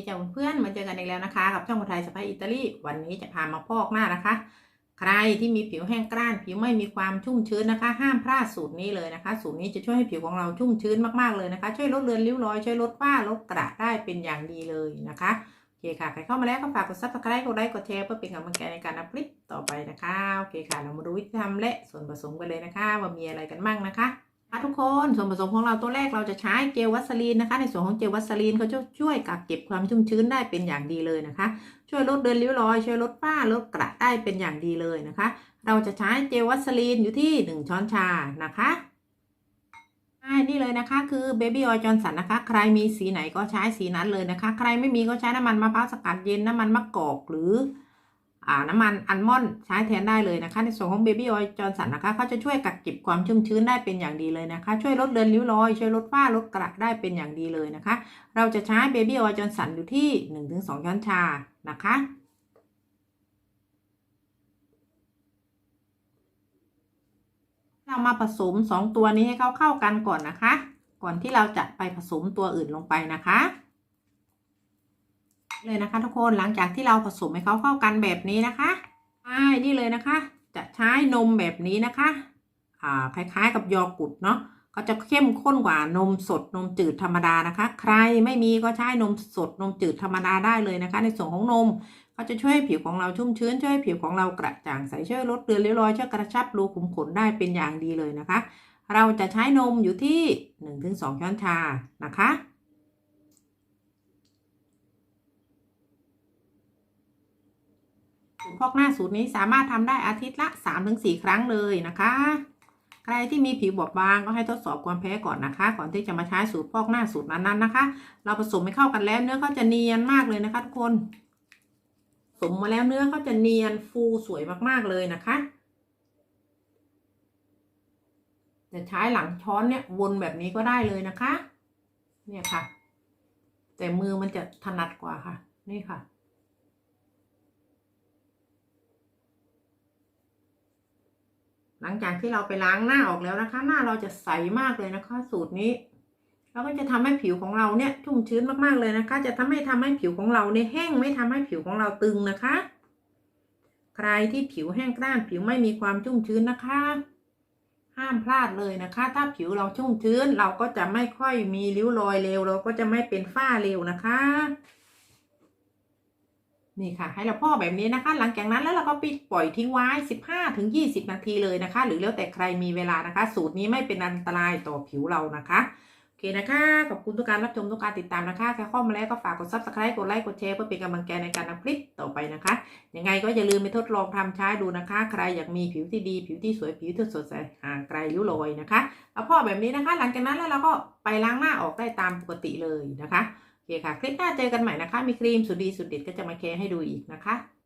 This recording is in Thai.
ดีจ้าเพื่อนมาเจอกันอีกแล้วนะคะ กับช่องคนไทยสไปอิตาลีวันนี้จะพามาพอกหน้านะคะ ใครที่มีผิวแห้งกร้าน ผิวไม่มีความชุ่มชื้นนะคะ ห้ามพลาดสูตรนี้เลยนะคะ สูตรนี้จะช่วยให้ผิวของเราชุ่มชื้นมากๆเลยนะคะ ช่วยลดเลือนริ้วรอย ช่วยลดฝ้าลดกระได้เป็นอย่างดีเลยนะคะโอเคค่ะใครเข้ามาแล้วก็ฝากกดซับสไครต์กดไลค์กดแชร์เพื่อเป็นกำลังใจในการอัพคลิปต่อไปนะคะโอเคค่ะเรามาดูวิธีทำและส่วนผสมกันเลยนะคะ ว่ามีอะไรกันบ้างนะคะ ทุกคนส่วนผสมของเราตัวแรกเราจะใช้เจลวัสลีนนะคะ ในส่วนของเจลวัสลีนเขาจะช่วยกักเก็บความชุ่มชื้นได้เป็นอย่างดีเลยนะคะ ช่วยลดเดินริ้วรอย ช่วยลดฝ้าลดกระได้เป็นอย่างดีเลยนะคะ เราจะใช้เจลวัสลีนอยู่ที่ 1 ช้อนชานะคะใช่นี่เลยนะคะคือเบบี้ออยจอนสันนะคะ ใครมีสีไหนก็ใช้สีนั้นเลยนะคะ ใครไม่มีก็ใช้น้ำมันมะพร้าวสกัดเย็นน้ำมันมะกอกหรือ น้ำมันอัลมอนด์ใช้แทนได้เลยนะคะ ในส่วนของเบบี้ออยล์จอร์สันนะคะเขาจะช่วยกักเก็บความชุ่มชื้นได้เป็นอย่างดีเลยนะคะ ช่วยลดเลือนริ้วรอย ช่วยลดฝ้าลดกระได้เป็นอย่างดีเลยนะคะ เราจะใช้เบบี้ออยล์จอร์สันอยู่ที่ 1-2 ช้อนชานะคะเรามาผสม 2 ตัวนี้ให้เขาเข้ากันก่อนนะคะ ก่อนที่เราจะไปผสมตัวอื่นลงไปนะคะ เลยนะคะ ทุกคนหลังจากที่เราผสมให้เขาเข้ากันแบบนี้นะคะใช่นี่เลยนะคะ จะใช้นมแบบนี้นะคะ อ่าคล้ายๆกับยอกุดเนาะก็จะเข้มข้นกว่านมสดนมจืดธรรมดานะคะ ใครไม่มีก็ใช้นมสดนมจืดธรรมดาได้เลยนะคะ ในส่วนของนมก็จะช่วยผิวของเราชุ่มชื้นช่วยผิวของเรากระจ่างใสช่วยลดเลือนริ้วรอยช่วยกระชับรูขุมขนได้เป็นอย่างดีเลยนะคะ เราจะใช้นมอยู่ที่ 1-2 ช้อนชานะคะ สูตรพอกหน้าสูตรนี้สามารถทำได้อาทิตย์ละ 3-4 ครั้งเลยนะคะ ใครที่มีผิวบอบบางก็ให้ทดสอบความแพ้ก่อนนะคะ ก่อนที่จะมาใช้สูตรพอกหน้าสูตรนั้นๆนะคะ เราผสมให้เข้ากันแล้วเนื้อเขาจะเนียนมากเลยนะคะทุกคนผสมมาแล้วเนื้อเขาจะเนียนฟูสวยมากๆเลยนะคะจะใช้หลังช้อนเนี่ยวนแบบนี้ก็ได้เลยนะคะ เนี่ยค่ะ แต่มือมันจะถนัดกว่าค่ะ นี่ค่ะ หลังจากที่เราไปล้างหน้าออกแล้วนะคะ หน้าเราจะใสมากเลยนะคะ สูตรนี้แล้วก็จะทำให้ผิวของเราเนี่ยชุ่มชื้นมากๆเลยนะคะ จะทำให้ทำให้ผิวของเราเนี่ยแห้งไม่ทำให้ผิวของเราตึงนะคะ ใครที่ผิวแห้งกร้านผิวไม่มีความชุ่มชื้นนะคะ ห้ามพลาดเลยนะคะ ถ้าผิวเราชุ่มชื้นเราก็จะไม่ค่อยมีริ้วรอยเร็วเราก็จะไม่เป็นฝ้าเร็วนะคะ นี่ค่ะ ให้เราพ่อแบบนี้นะคะ หลังจากนั้นแล้วเราก็ปิดปล่อยทิ้งไว้ 15ถึง20 นาทีเลยนะคะ หรือแล้วแต่ใครมีเวลานะคะ สูตรนี้ไม่เป็นอันตรายต่อผิวเรานะคะโอเคนะคะ ขอบคุณทุกการรับชมทุกการติดตามนะคะใครเข้ามาแล้วก็ฝากกด subscribe กดไลค์กดแชร์เพื่อเป็นกำลังใจในการทำคลิปต่อไปนะคะยังไงก็อย่าลืมไปทดลองทำใช้ดูนะคะ ใครอยากมีผิวที่ดี ผิวที่สวยผิวที่สดใสห่างไกลริ้วรอยนะคะเอาพอแบบนี้นะคะ หลังจากนั้นแล้วเราก็ไปล้างหน้าออกได้ตามปกติเลยนะคะ เคค่ะ คลิปหน้าเจอกันใหม่นะคะ มีครีมสุดดีสุดเด็ดก็จะมาแคร์ให้ดูอีกนะคะ